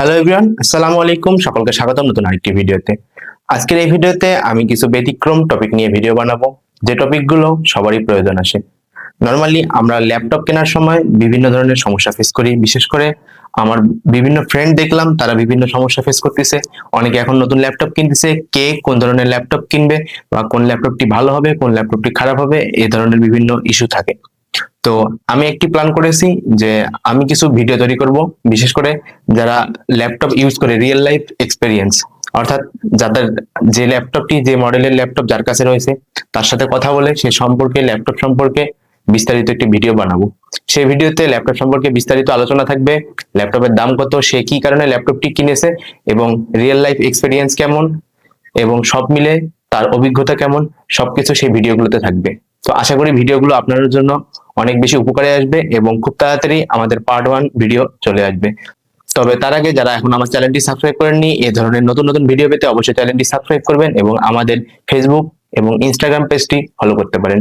Hello everyone আসসালামু আলাইকুম, সকলকে স্বাগতম নতুন আরেকটি ভিডিওতে। আজকের এই ভিডিওতে আমি কিছু ব্যতিক্রম টপিক নিয়ে ভিডিও বানাবো। যে টপিকগুলো সবারই প্রয়োজন আসে। নর্মালি আমরা ল্যাপটপ কেনার সময় বিভিন্ন ধরনের সমস্যা ফেস করি। বিশেষ করে আমার বিভিন্ন ফ্রেন্ড দেখলাম, তারা বিভিন্ন সমস্যা ফেস করতেছে। অনেকে এখন নতুন ল্যাপটপ কিনতেছে, কে কোন ধরনের ল্যাপটপ কিনবে বা কোন ল্যাপটপটি ভালো হবে, কোন ল্যাপটপটি খারাপ হবে, এ ধরনের বিভিন্ন ইস্যু থাকে। তো আমি একটি প্ল্যান করেছি যে আমি কিছু ভিডিও তৈরি করব। বিশেষ করে যারা ল্যাপটপ ইউজ করে রিয়েল লাইফ এক্সপেরিয়েন্স অর্থাৎ যাদের যে ল্যাপটপটি যে মডেলের ল্যাপটপ যার কাছে রয়েছে, তার সাথে কথা বলে সে সম্পর্কে ল্যাপটপ সম্পর্কে বিস্তারিত একটি ভিডিও বানাবো। সেই ভিডিওতে ল্যাপটপ সম্পর্কে বিস্তারিত আলোচনা থাকবে ল্যাপটপের দাম কত, সে কি কারণে ল্যাপটপটি কিনেছে, এবং রিয়েল লাইফ এক্সপেরিয়েন্স কেমন, এবং সব মিলে তার অভিজ্ঞতা কেমন, সবকিছু সেই ভিডিওগুলোতে থাকবে। তো আশা করি ভিডিওগুলো আপনাদের জন্য অনেক বেশি উপকারে আসবে এবং খুব তাড়াতাড়ি আমাদের পার্ট ওয়ান ভিডিও চলে আসবে। তবে তার আগে যারা এখন আমার চ্যানেলটি সাবস্ক্রাইব করেননি, এ ধরনের নতুন নতুন ভিডিও পেতে অবশ্যই চ্যানেলটি সাবস্ক্রাইব করবেন এবং আমাদের ফেসবুক এবং ইনস্টাগ্রাম পেজটি ফলো করতে পারেন।